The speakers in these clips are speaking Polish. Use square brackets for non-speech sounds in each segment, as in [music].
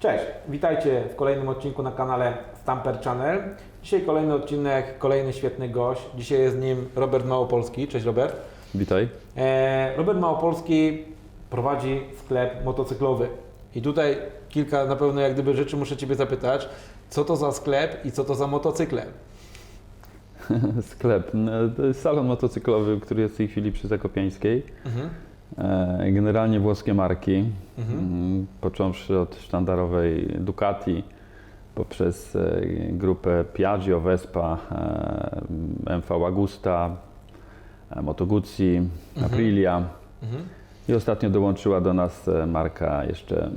Cześć, witajcie w kolejnym odcinku na kanale Stamper Channel. Dzisiaj kolejny odcinek, kolejny świetny gość. Dzisiaj jest nim Robert Małopolski. Cześć Robert. Witaj. E, Robert Małopolski prowadzi sklep motocyklowy. I tutaj kilka na pewno jak gdyby rzeczy muszę Ciebie zapytać. Co to za sklep i co to za motocykle? [laughs] Sklep. No, To jest salon motocyklowy, który jest w tej chwili przy Zakopiańskiej. Mhm. E, Generalnie włoskie marki, Mhm. mm, począwszy od sztandarowej Ducati, poprzez e, grupę Piaggio, Vespa, e, MV Agusta, Moto Guzzi, Mhm. Aprilia. Mhm. I ostatnio dołączyła do nas marka jeszcze mm,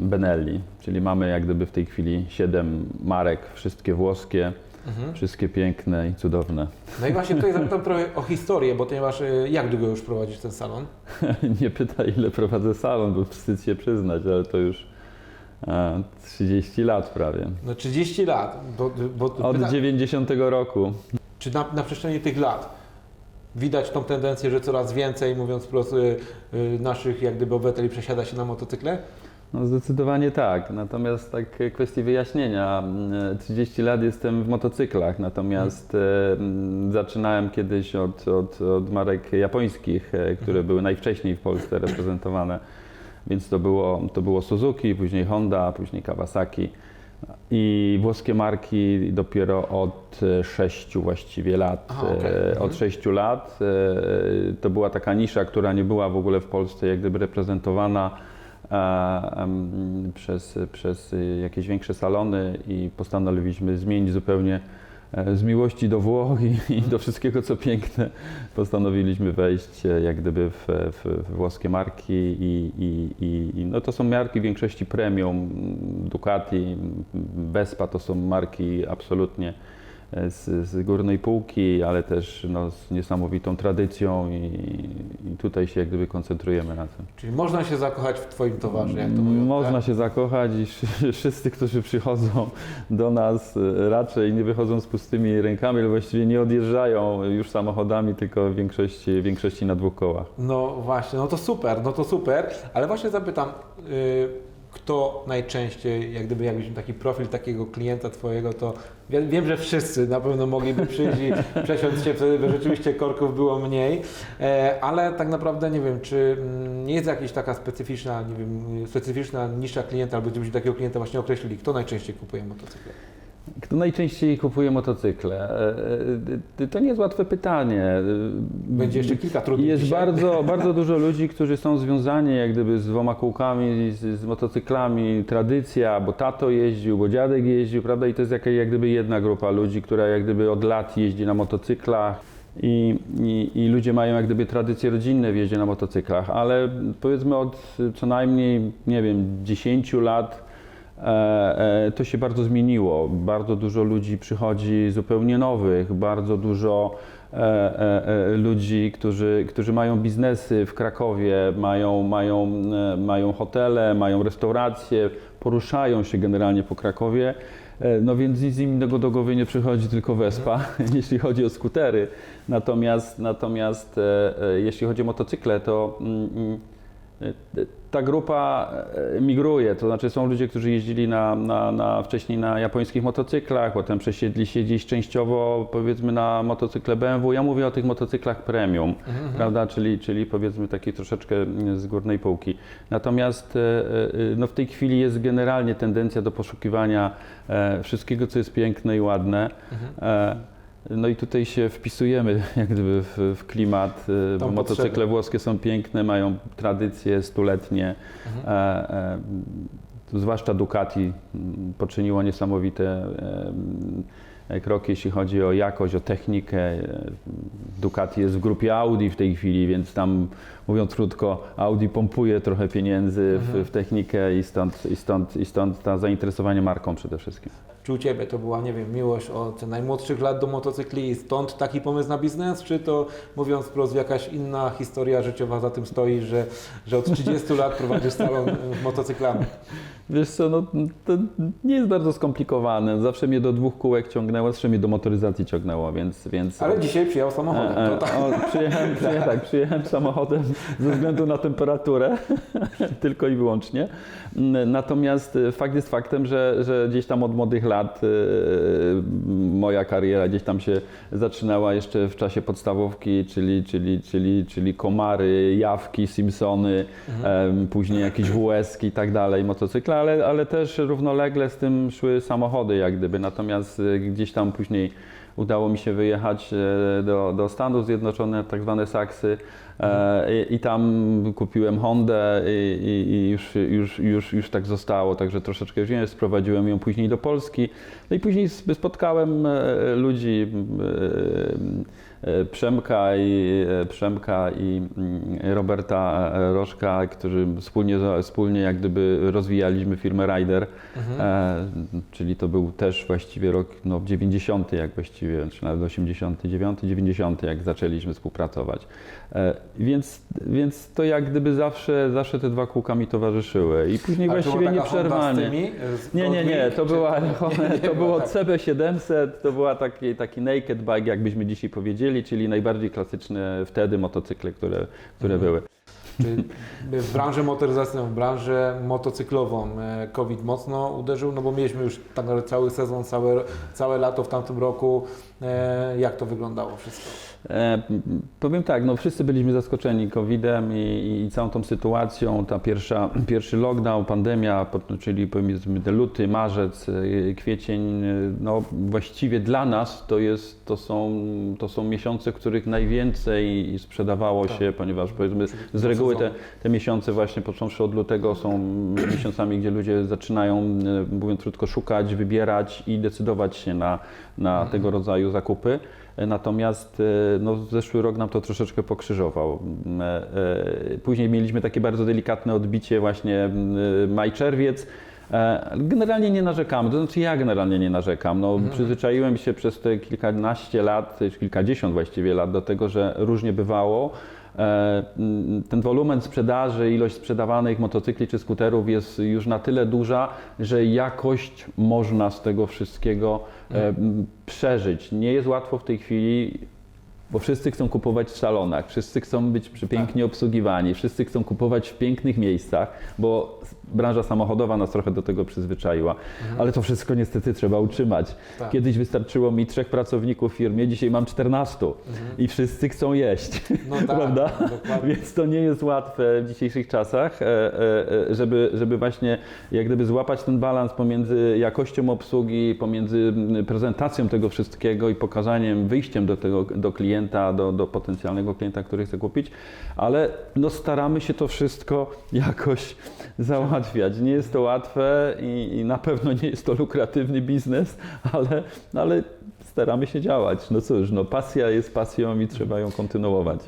Benelli, czyli mamy jak gdyby w tej chwili siedem marek, wszystkie włoskie, Mhm. wszystkie piękne i cudowne. No i właśnie tutaj [laughs] zapytam trochę o historię, bo ponieważ e, jak długo już prowadzisz ten salon? [laughs] Nie pytaj, ile prowadzę salon, bo wstyd się przyznać, ale to już e, 30 lat prawie. No 30 lat. Bo, bo Od pyta- 90 roku. Czy na, na przestrzeni tych lat widać tą tendencję, że coraz więcej, mówiąc wprost, y, y, naszych jak gdyby obywateli przesiada się na motocykle? No zdecydowanie tak. Natomiast tak e, kwestii wyjaśnienia. e, 30 lat jestem w motocyklach, natomiast e, m, zaczynałem kiedyś od, od, od marek japońskich, e, które były najwcześniej w Polsce reprezentowane. Więc to było, to było Suzuki, później Honda, później Kawasaki. I włoskie marki dopiero od e, sześciu właściwie lat. Aha, okej. E, Mhm. Od sześciu lat. e, To była taka nisza, która nie była w ogóle w Polsce jak gdyby reprezentowana e, przez, przez jakieś większe salony i postanowiliśmy zmienić zupełnie e, z miłości do Włoch i, i do wszystkiego co piękne postanowiliśmy wejść e, jak gdyby w, w, w włoskie marki i, i, i, no to są marki w większości premium, Ducati, Vespa to są marki absolutnie z, z górnej półki, ale też no, z niesamowitą tradycją i, i tutaj się jak gdyby koncentrujemy na tym. Czyli można się zakochać w Twoim towarze, jak to mówią. Można tak? się zakochać i wszy- [laughs] wszyscy, którzy przychodzą do nas e, raczej nie wychodzą z pustymi rękami, ale właściwie nie odjeżdżają już samochodami, tylko w większości, w większości na dwóch kołach. No właśnie, no to super, no to super, ale właśnie zapytam, y, kto najczęściej, jak gdyby jakbyś taki profil takiego klienta Twojego, to wiem, że wszyscy na pewno mogliby przyjść i [laughs] przesiąść się wtedy, rzeczywiście korków było mniej, e, ale tak naprawdę nie wiem, czy mm, nie jest jakaś taka specyficzna, nie wiem, specyficzna nisza klienta, albo gdybyśmy takiego klienta właśnie określili, kto najczęściej kupuje motocykle? Kto najczęściej kupuje motocykle? E, e, To nie jest łatwe pytanie. Będzie jeszcze kilka trudnych Jest dzisiaj. bardzo, [laughs] bardzo dużo ludzi, którzy są związani jak gdyby z dwoma kółkami, z, z motocyklami, tradycja, bo tato jeździł, bo dziadek jeździł, prawda? I to jest jaka, jak gdyby jedna grupa ludzi, która jak gdyby od lat jeździ na motocyklach. I, i, I ludzie mają jak gdyby tradycje rodzinne w jeździe na motocyklach, ale powiedzmy od co najmniej, nie wiem, 10 lat to się bardzo zmieniło. Bardzo dużo ludzi przychodzi zupełnie nowych, bardzo dużo e, e, e, ludzi, którzy, którzy mają biznesy w Krakowie, mają, mają, e, mają hotele, mają restauracje, poruszają się generalnie po Krakowie. E, No więc nic innego do głowy nie przychodzi, tylko Vespa, [laughs] jeśli chodzi o skutery. Natomiast, natomiast e, e, jeśli chodzi o motocykle, to mm, mm, e, ta grupa e, migruje, to znaczy są ludzie, którzy jeździli na, na, na, wcześniej na japońskich motocyklach, potem przesiedli się gdzieś częściowo powiedzmy na motocykle BMW. Ja mówię o tych motocyklach premium, prawda, czyli, czyli powiedzmy takiej troszeczkę z górnej półki. Natomiast e, e, no w tej chwili jest generalnie tendencja do poszukiwania wszystkiego, co jest piękne i ładne. E, no i tutaj się wpisujemy [laughs] jak gdyby w, w klimat, e, bo motocykle potrzebę. włoskie są piękne, mają tradycje stuletnie. Mhm. E, e, zwłaszcza Ducati m, poczyniło niesamowite kroki, jeśli chodzi o jakość, o technikę. E, Ducati jest w grupie Audi w tej chwili, więc tam mówiąc krótko, Audi pompuje trochę pieniędzy Mhm. w, w technikę i stąd, i, stąd, i stąd to zainteresowanie marką przede wszystkim. Czy u Ciebie to była, nie wiem, miłość od najmłodszych lat do motocykli i stąd taki pomysł na biznes, czy to mówiąc wprost jakaś inna historia życiowa za tym stoi, że, że od 30 lat prowadzisz salon y, motocyklami? Wiesz co, no, to nie jest bardzo skomplikowane. Zawsze mnie do dwóch kółek ciągnęło, zawsze mnie do motoryzacji ciągnęło, więc... więc Ale dzisiaj przyjechał samochodem. E, e, tak. o, przyjechałem, [laughs] przyjechałem, tak, przyjechałem samochodem ze względu na temperaturę, [laughs] tylko i wyłącznie. Natomiast fakt jest faktem, że, że gdzieś tam od młodych lat e, moja kariera gdzieś tam się zaczynała jeszcze w czasie podstawówki, czyli, czyli, czyli, czyli komary, jawki, Simpsony, em, później jakieś WS-ki i tak dalej, motocykle, ale, ale też równolegle z tym szły samochody jak gdyby. Natomiast e, gdzieś tam później udało mi się wyjechać e, do, do Stanów Zjednoczonych, tak zwane Saksy i, i tam kupiłem Hondę i, i, i już, już, już, już tak zostało, także troszeczkę wziąłem, sprowadziłem ją później do Polski. No i później sp- spotkałem e, ludzi, e, e, Przemka i, e, Przemka i mm, Roberta e, Rożka, którzy wspólnie, wspólnie jak gdyby rozwijaliśmy firmę Rider, e, czyli to był też właściwie rok no, 90, jak właściwie, czy nawet 89, 90, jak zaczęliśmy współpracować. E, więc, więc to jak gdyby zawsze, zawsze te dwa kółka mi towarzyszyły i później A właściwie nieprzerwanie. Nie, nie, nie, to, była, nie, nie to było tak. CB700, to była taki, taki naked bike, jakbyśmy dzisiaj powiedzieli, czyli najbardziej klasyczne wtedy motocykle, które, które Mhm. były. Czyli w branżę motoryzacyjną, w branżę motocyklową e, COVID mocno uderzył, no bo mieliśmy już tak naprawdę cały sezon, całe, całe lato w tamtym roku. E, Jak to wyglądało wszystko? E, powiem tak, no wszyscy byliśmy zaskoczeni COVID-em i, i całą tą sytuacją. Ta pierwsza, pierwszy lockdown, pandemia, czyli powiedzmy luty, marzec, e, kwiecień, no właściwie dla nas to, jest, to, są, to są miesiące, w których najwięcej sprzedawało Tak. się, ponieważ powiedzmy z reguły te, te miesiące właśnie począwszy od lutego są [clears throat] miesiącami, gdzie ludzie zaczynają, e, mówiąc krótko, szukać, wybierać i decydować się na, na tego rodzaju zakupy. E, Natomiast e, no, zeszły rok nam to troszeczkę pokrzyżował. Później mieliśmy takie bardzo delikatne odbicie właśnie maj-czerwiec. Generalnie nie narzekamy, to znaczy ja generalnie nie narzekam. No, Przyzwyczaiłem się przez te kilkanaście lat, czy kilkadziesiąt właściwie lat do tego, że różnie bywało. E, Ten wolumen sprzedaży, ilość sprzedawanych motocykli czy skuterów jest już na tyle duża, że jakość można z tego wszystkiego e, przeżyć. Nie jest łatwo w tej chwili, bo wszyscy chcą kupować w salonach, wszyscy chcą być pięknie obsługiwani, wszyscy chcą kupować w pięknych miejscach, bo branża samochodowa nas trochę do tego przyzwyczaiła. Ale to wszystko niestety trzeba utrzymać. Tak. Kiedyś wystarczyło mi trzech pracowników w firmie, dzisiaj mam 14 i wszyscy chcą jeść. No [laughs] tak, Prawda? dokładnie. Więc to nie jest łatwe w dzisiejszych czasach, e, e, e, żeby, żeby właśnie jak gdyby złapać ten balans pomiędzy jakością obsługi, pomiędzy mm, prezentacją tego wszystkiego i pokazaniem, wyjściem do tego, do klienta, do, do potencjalnego klienta, który chce kupić, ale no staramy się to wszystko [laughs] jakoś załatwiać. Nie jest to łatwe i, i na pewno nie jest to lukratywny biznes, ale, ale staramy się działać. No cóż, no pasja jest pasją i trzeba ją kontynuować.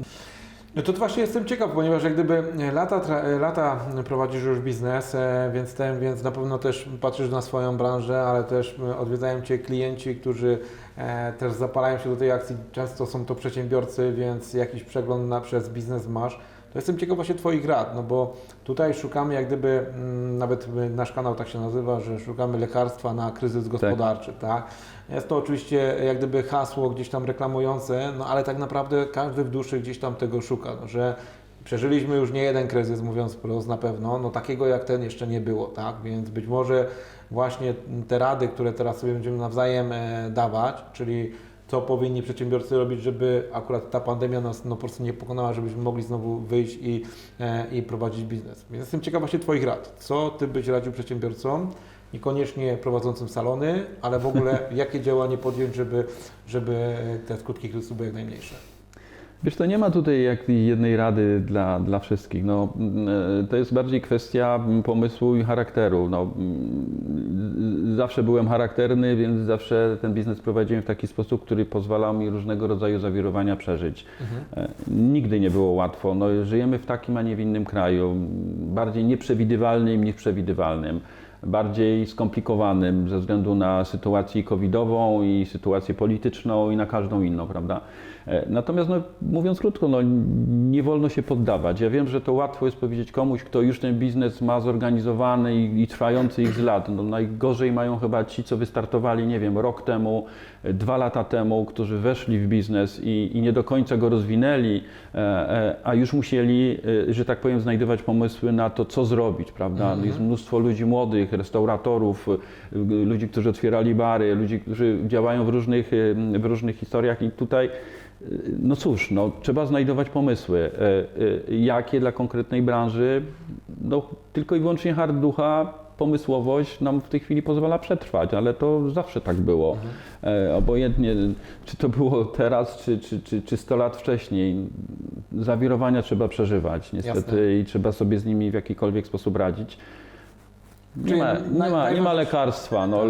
No to właśnie jestem ciekaw, ponieważ jak gdyby lata, tra- lata prowadzisz już biznes, e, więc, ten, więc na pewno też patrzysz na swoją branżę, ale też e, odwiedzają Cię klienci, którzy e, też zapalają się do tej akcji. Często są to przedsiębiorcy, więc jakiś przegląd na, przez biznes masz. To jestem ciekaw właśnie Twoich rad, no bo tutaj szukamy jak gdyby, mm, nawet nasz kanał tak się nazywa, że szukamy lekarstwa na kryzys gospodarczy, tak? Jest to oczywiście jak gdyby hasło gdzieś tam reklamujące, no ale tak naprawdę każdy w duszy gdzieś tam tego szuka, no, że przeżyliśmy już nie jeden kryzys, mówiąc wprost na pewno, no takiego jak ten jeszcze nie było, tak? Więc być może właśnie te rady, które teraz sobie będziemy nawzajem e, dawać, czyli co powinni przedsiębiorcy robić, żeby akurat ta pandemia nas no, po prostu nie pokonała, żebyśmy mogli znowu wyjść i, e, i prowadzić biznes. Więc jestem ciekaw właśnie Twoich rad. Co Ty byś radził przedsiębiorcom, niekoniecznie prowadzącym salony, ale w ogóle [laughs] jakie działanie podjąć, żeby, żeby te skutki kryzysu były jak najmniejsze? Wiesz, to nie ma tutaj jak jednej rady dla, dla wszystkich. No, mm, to jest bardziej kwestia pomysłu i charakteru. No, mm, zawsze byłem charakterny, więc zawsze ten biznes prowadziłem w taki sposób, który pozwalał mi różnego rodzaju zawirowania przeżyć. E, Nigdy nie było łatwo. No, żyjemy w takim, a nie w innym kraju, bardziej nieprzewidywalnym niż przewidywalnym bardziej skomplikowanym ze względu na sytuację covidową i sytuację polityczną i na każdą inną, prawda? E, Natomiast no, mówiąc krótko, no, nie wolno się poddawać. Ja wiem, że to łatwo jest powiedzieć komuś, kto już ten biznes ma zorganizowany i, i trwający ich z lat. No, najgorzej mają chyba ci, co wystartowali, nie wiem, rok temu, dwa lata temu, którzy weszli w biznes i, i nie do końca go rozwinęli, e, e, a już musieli, e, że tak powiem, znajdować pomysły na to, co zrobić, prawda? Jest mnóstwo ludzi młodych, restauratorów, ludzi, którzy otwierali bary, ludzi, którzy działają w różnych, w różnych historiach i tutaj no cóż, no, trzeba znajdować pomysły, jakie dla konkretnej branży, no, tylko i wyłącznie hard ducha, pomysłowość nam w tej chwili pozwala przetrwać, ale to zawsze tak było. E, obojętnie, czy to było teraz, czy, czy, czy, czy 100 lat wcześniej, zawirowania trzeba przeżywać niestety Jasne. i trzeba sobie z nimi w jakikolwiek sposób radzić. Nie ma, nie, ma, nie ma lekarstwa. No,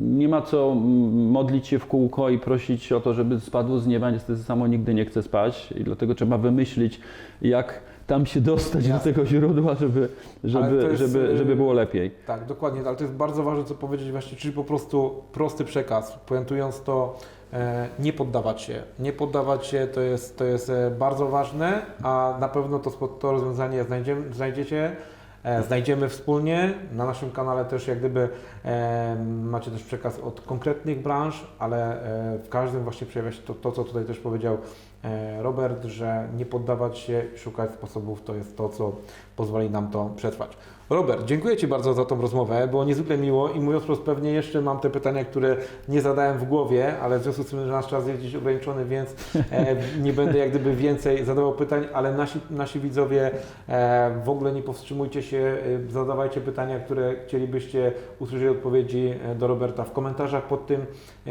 nie ma co modlić się w kółko i prosić o to, żeby spadło z nieba. Niestety samo nigdy nie chce spać i dlatego trzeba wymyślić, jak tam się dostać Jasne. do tego źródła, żeby, żeby, jest, żeby, żeby y, było lepiej. Tak, dokładnie, ale to jest bardzo ważne, co powiedzieć właśnie, czyli po prostu prosty przekaz. Puentując to, e, nie poddawać się. Nie poddawać się to jest, to jest e, bardzo ważne, a na pewno to, to rozwiązanie znajdziecie. E, Znajdziemy wspólnie. Na naszym kanale też jak gdyby e, macie też przekaz od konkretnych branż, ale e, w każdym właśnie przejawia się to, to co tutaj też powiedział Robert, że nie poddawać się, szukać sposobów, to jest to, co pozwoli nam to przetrwać. Robert, dziękuję Ci bardzo za tą rozmowę, było niezwykle miło i mówiąc wprost, pewnie jeszcze mam te pytania, które nie zadałem w głowie, ale w związku z tym, że nasz czas jest gdzieś ograniczony, więc e, [laughs] nie będę jak gdyby więcej zadawał pytań, ale nasi, nasi widzowie e, w ogóle nie powstrzymujcie się, e, zadawajcie pytania, które chcielibyście usłyszeć odpowiedzi do Roberta w komentarzach pod tym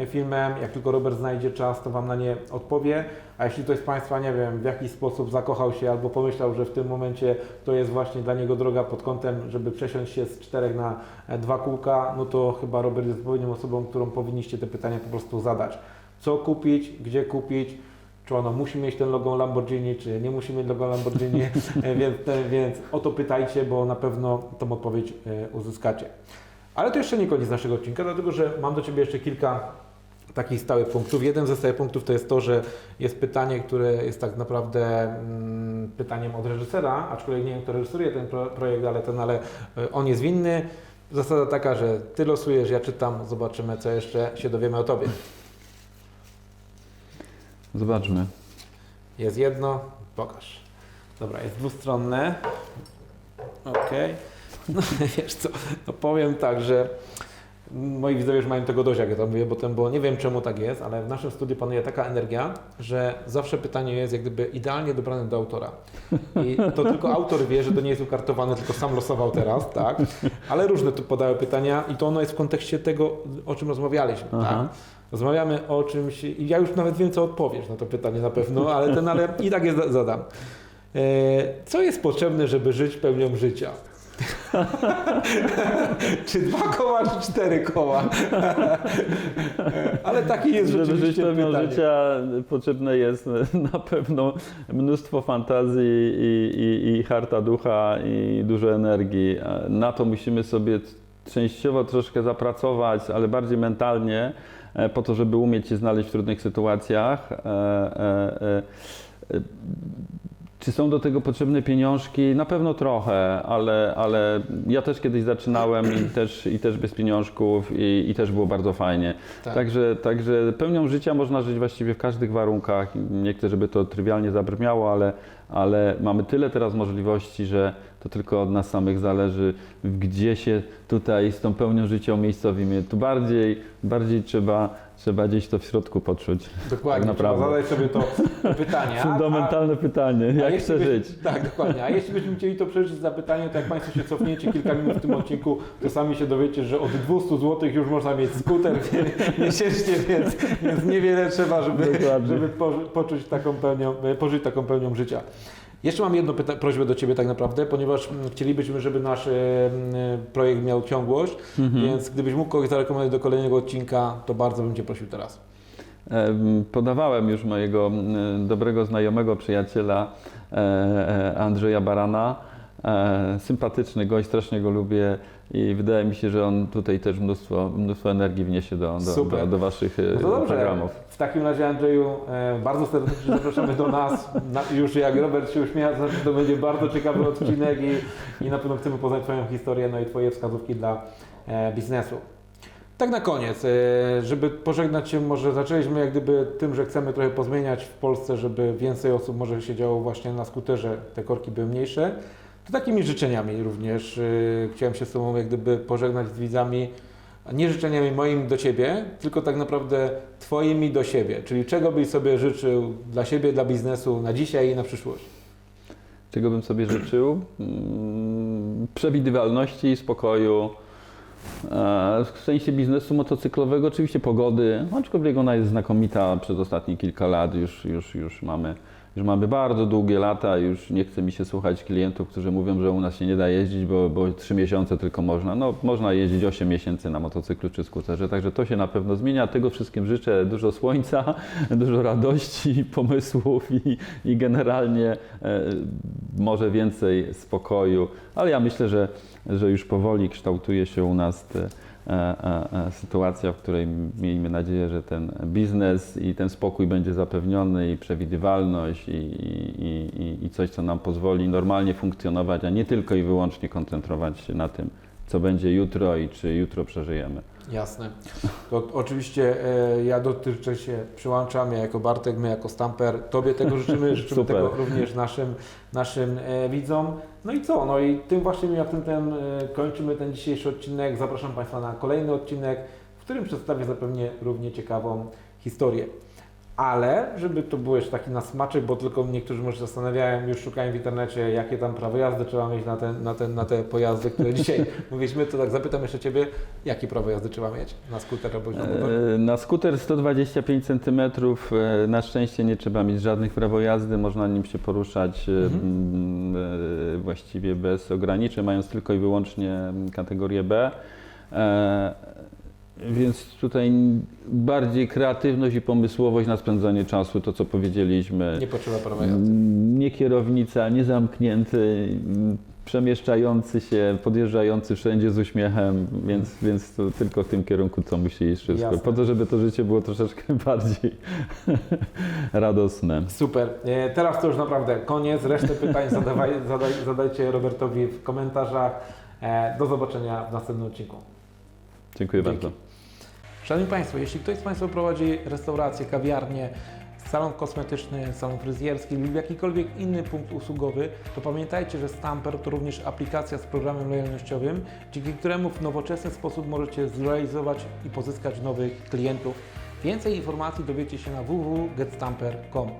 filmem. Jak tylko Robert znajdzie czas, to Wam na nie odpowie. A jeśli ktoś z Państwa, nie wiem, w jakiś sposób zakochał się albo pomyślał, że w tym momencie to jest właśnie dla niego droga pod kątem, żeby przesiąść się z czterech na e, dwa kółka, no to chyba Robert jest odpowiednią osobą, którą powinniście te pytania po prostu zadać. Co kupić, gdzie kupić, czy ono musi mieć ten logo Lamborghini, czy nie musi mieć logo Lamborghini, [laughs] E, więc, te- więc o to pytajcie, bo na pewno tą odpowiedź e, uzyskacie. Ale to jeszcze nie koniec naszego odcinka, dlatego że mam do Ciebie jeszcze kilka takich stałych punktów. Jeden ze stałych punktów to jest to, że jest pytanie, które jest tak naprawdę mm, pytaniem od reżysera, aczkolwiek nie wiem, kto reżyseruje ten pro, projekt, ale ten, ale e, on jest winny. Zasada taka, że Ty losujesz, ja czytam, zobaczymy, co jeszcze się dowiemy o Tobie. Zobaczmy. Jest jedno, pokaż. Dobra, jest dwustronne. Okej. [laughs] No wiesz co, no powiem tak, że moi widzowie już mają tego dość, jak ja to mówię, bo, ten, bo nie wiem czemu tak jest, ale w naszym studiu panuje taka energia, że zawsze pytanie jest jak gdyby idealnie dobrane do autora. I to tylko autor wie, że to nie jest ukartowane, tylko sam losował teraz, tak? Ale różne tu podały pytania i to ono jest w kontekście tego, o czym rozmawialiśmy, Aha. tak? Rozmawiamy o czymś i ja już nawet wiem, co odpowiesz na to pytanie na pewno, ale ten, ale i tak je za- zadam. E, Co jest potrzebne, żeby żyć pełnią życia? [laughs] czy dwa koła, czy cztery koła? [laughs] ale taki jest Żeby żyć pełnią pytanie. życia potrzebne jest [laughs] na pewno mnóstwo fantazji i, i, i harta ducha i dużo energii. Na to musimy sobie częściowo troszkę zapracować, ale bardziej mentalnie, e, po to, żeby umieć się znaleźć w trudnych sytuacjach. Czy są do tego potrzebne pieniążki? Na pewno trochę, ale, ale ja też kiedyś zaczynałem i też, i też bez pieniążków i, i też było bardzo fajnie. Tak. Także, także pełnią życia można żyć właściwie w każdych warunkach. Nie chcę, żeby to trywialnie zabrzmiało, ale, ale mamy tyle teraz możliwości, że to tylko od nas samych zależy, gdzie się tutaj z tą pełnią życia umiejscowimy. Tu bardziej, bardziej trzeba, trzeba gdzieś to w środku poczuć. Dokładnie, tak trzeba naprawdę. zadać sobie to pytanie. A- a- Fundamentalne pytanie, jak chcę żyć? Tak, dokładnie. A jeśli byśmy chcieli to przeżyć za pytanie, to jak Państwo się cofniecie kilka minut w tym odcinku, to sami się dowiecie, że od 200 zł już można mieć skuter miesięcznie, więc, więc niewiele trzeba, żeby, Dokładnie. żeby po, poczuć taką pełnią, pożyć taką pełnią życia. Jeszcze mam jedną prośbę do Ciebie tak naprawdę, ponieważ mm, chcielibyśmy, żeby nasz e, projekt miał ciągłość, Mhm. więc gdybyś mógł kogoś zarekomendować do kolejnego odcinka, to bardzo bym Cię prosił teraz. Em, Podawałem już mojego dobrego znajomego, przyjaciela e, e, Andrzeja Barana. E, Sympatyczny gość, strasznie go lubię i wydaje mi się, że on tutaj też mnóstwo, mnóstwo energii wniesie do, do, do, do Waszych No programów. Takim razie Andrzeju, e, bardzo serdecznie zapraszamy do nas. Na, już jak Robert się uśmiecha, to znaczy, to będzie bardzo ciekawy odcinek i, i na pewno chcemy poznać Twoją historię, no i Twoje wskazówki dla e, biznesu. Tak na koniec, e, żeby pożegnać się, może zaczęliśmy jak gdyby tym, że chcemy trochę pozmieniać w Polsce, żeby więcej osób może siedziało właśnie na skuterze, te korki były mniejsze. To takimi życzeniami również chciałem się z Tobą jak gdyby pożegnać z widzami, nie życzeniami moimi do Ciebie, tylko tak naprawdę Twoimi do siebie, czyli czego byś sobie życzył dla siebie, dla biznesu na dzisiaj i na przyszłość. Czego bym sobie życzył? Mm, Przewidywalności, spokoju. E, W sensie biznesu motocyklowego oczywiście pogody, aczkolwiek ona jest znakomita przez ostatnie kilka lat. Już, już, już, mamy, już mamy bardzo długie lata, już nie chce mi się słuchać klientów, którzy mówią, że u nas się nie da jeździć, bo, bo 3 miesiące tylko można. No, można jeździć 8 miesięcy na motocyklu czy skuterze, także to się na pewno zmienia. Tego wszystkim życzę dużo słońca, [laughs] dużo radości, [laughs] pomysłów i, i generalnie e, może więcej spokoju. Ale ja myślę, że, że już powoli kształtuje się u nas te, sytuacja, w której miejmy nadzieję, że ten biznes i ten spokój będzie zapewniony i przewidywalność i, i, i, i coś, co nam pozwoli normalnie funkcjonować, a nie tylko i wyłącznie koncentrować się na tym, co będzie jutro i czy jutro przeżyjemy. Jasne. To oczywiście e, ja dotychczas się przyłączam, ja jako Bartek, my jako Stamper, Tobie tego życzymy, [laughs] życzymy Super. tego również naszym, naszym e, widzom. No i co? No i tym właśnie akcentem e, kończymy ten dzisiejszy odcinek. Zapraszam Państwa na kolejny odcinek, w którym przedstawię zapewne równie ciekawą historię. Ale, żeby to było jeszcze taki na smaczek, bo tylko niektórzy może się zastanawiają, już szukają w internecie, jakie tam prawo jazdy trzeba mieć na te, na te, na te pojazdy, które dzisiaj [laughs] mówiliśmy, to tak zapytam jeszcze Ciebie, jakie prawo jazdy trzeba mieć na skuter albo na motor? E, Na skuter 125 cm na szczęście nie trzeba mieć żadnych prawo jazdy, można nim się poruszać e, Mhm. e, właściwie bez ograniczeń, mając tylko i wyłącznie kategorię B. Więc tutaj bardziej kreatywność i pomysłowość na spędzanie czasu, to co powiedzieliśmy. Nie potrzeba prawa jazdy. Nie kierownica, nie zamknięty, mm, przemieszczający się, podjeżdżający wszędzie z uśmiechem, więc, więc to tylko w tym kierunku, co musi iść wszystko. Jasne. Po to, żeby to życie było troszeczkę [laughs] bardziej [laughs] radosne. Super. E, Teraz to już naprawdę koniec. Resztę pytań [laughs] zadawaj, zadaj, zadajcie Robertowi w komentarzach. E, Do zobaczenia w następnym odcinku. Dziękuję Dzięki. bardzo. Szanowni Państwo, jeśli ktoś z Państwa prowadzi restaurację, kawiarnię, salon kosmetyczny, salon fryzjerski lub jakikolwiek inny punkt usługowy, to pamiętajcie, że Stamper to również aplikacja z programem lojalnościowym, dzięki któremu w nowoczesny sposób możecie zrealizować i pozyskać nowych klientów. Więcej informacji dowiecie się na www.getstamper.com.